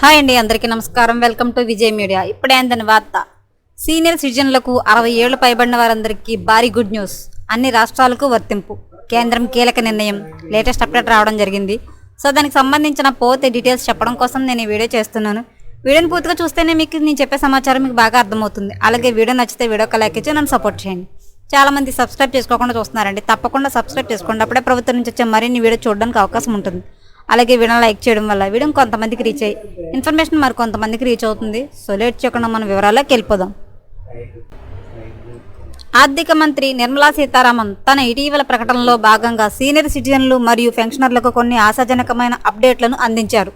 Hi అండి అందరికీ నమస్కారం. Welcome to Vijay media. ఇప్పుడే అందని వార్త. సీనియర్ సిటిజన్లకు అరవై ఏళ్ళు పైబడిన వారందరికీ భారీ గుడ్ న్యూస్. అన్ని రాష్ట్రాలకు వర్తింపు. కేంద్రం కీలక నిర్ణయం. లేటెస్ట్ అప్డేట్ రావడం జరిగింది. సో దానికి సంబంధించిన పోతే డీటెయిల్స్ చెప్పడం కోసం నేను ఈ వీడియో చేస్తున్నాను. వీడియోని పూర్తిగా చూస్తేనే మీకు నేను చెప్పే సమాచారం మీకు బాగా అర్థమవుతుంది. అలాగే వీడియో నచ్చితే వీడియోకి లైక్ ఇచ్చి నన్ను సపోర్ట్ చేయండి. చాలామంది సబ్స్క్రైబ్ చేసుకోకుండా చూస్తున్నారండి. తప్పకుండా సబ్స్క్రైబ్ చేసుకోండి. అప్పుడే ప్రభుత్వం నుంచి వచ్చే మరిన్ని వీడియో చూడడానికి అవకాశం ఉంటుంది. అలాగే వీడియో లైక్ చేయడం వల్ల వీడియో కొంతమందికి రీచ్ అయ్యి ఇన్ఫర్మేషన్ మరి కొంతమందికి రీచ్ అవుతుంది. సో లేట్ చేయకుండా మన వివరాల్లోకి వెళ్ళిపోదాం. ఆర్థిక మంత్రి నిర్మలా సీతారామన్ తన ఇటీవల ప్రకటనలో భాగంగా సీనియర్ సిటిజన్లు మరియు పెన్షనర్లకు కొన్ని ఆశాజనకమైన అప్డేట్లను అందించారు.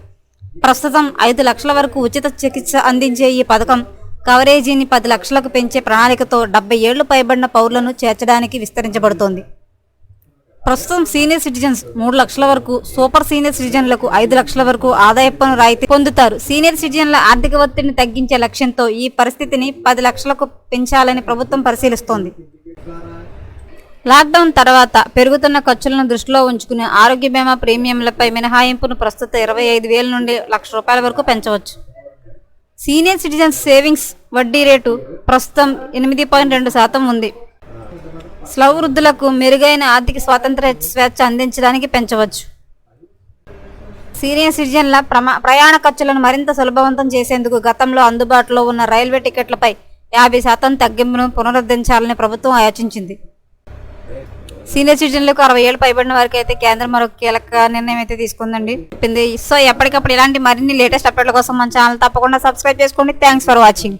ప్రస్తుతం ఐదు లక్షల వరకు ఉచిత చికిత్స అందించే ఈ పథకం కవరేజీని పది లక్షలకు పెంచే ప్రణాళికతో డెబ్బై ఏళ్ళు పైబడిన పౌరులను చేర్చడానికి విస్తరించబడుతోంది. ప్రస్తుతం సీనియర్ సిటిజన్స్ మూడు లక్షల వరకు సూపర్ సీనియర్ సిటిజన్లకు ఐదు లక్షల వరకు ఆదాయ పన్ను రాయితీ పొందుతారు. సీనియర్ సిటిజన్ల ఆర్థిక ఒత్తిడిని తగ్గించే లక్ష్యంతో ఈ పరిస్థితిని పది లక్షలకు పెంచాలని ప్రభుత్వం పరిశీలిస్తోంది. లాక్డౌన్ తర్వాత పెరుగుతున్న ఖర్చులను దృష్టిలో ఉంచుకుని ఆరోగ్య బీమా ప్రీమియంలపై మినహాయింపును ప్రస్తుత ఇరవై ఐదు వేల నుండి లక్ష రూపాయల వరకు పెంచవచ్చు. సీనియర్ సిటిజన్స్ సేవింగ్స్ వడ్డీ రేటు ప్రస్తుతం ఎనిమిది పాయింట్ రెండు శాతం ఉంది. స్లవ్ వృద్ధులకు మెరుగైన ఆర్థిక స్వాతంత్ర స్వేచ్ఛ అందించడానికి పెంచవచ్చు. సీనియర్ సిటిజన్ల ప్రమా ప్రయాణ ఖర్చులను మరింత సులభవంతం చేసేందుకు గతంలో అందుబాటులో ఉన్న రైల్వే టికెట్లపై యాభై శాతం తగ్గింపును పునరుద్ధరించాలని ప్రభుత్వం ఆలోచించింది. సీనియర్ సిటిజన్లకు అరవై ఏళ్ళు పైబడిన వారికి అయితే కేంద్రం మరొక కీలక నిర్ణయం అయితే తీసుకుందండి. చెప్పింది. సో ఎప్పటికప్పుడు ఇలాంటి మరిన్ని లేటెస్ట్ అప్డేట్ల కోసం మన ఛానల్ తప్పకుండా సబ్స్క్రైబ్ చేసుకోండి. Thanks for watching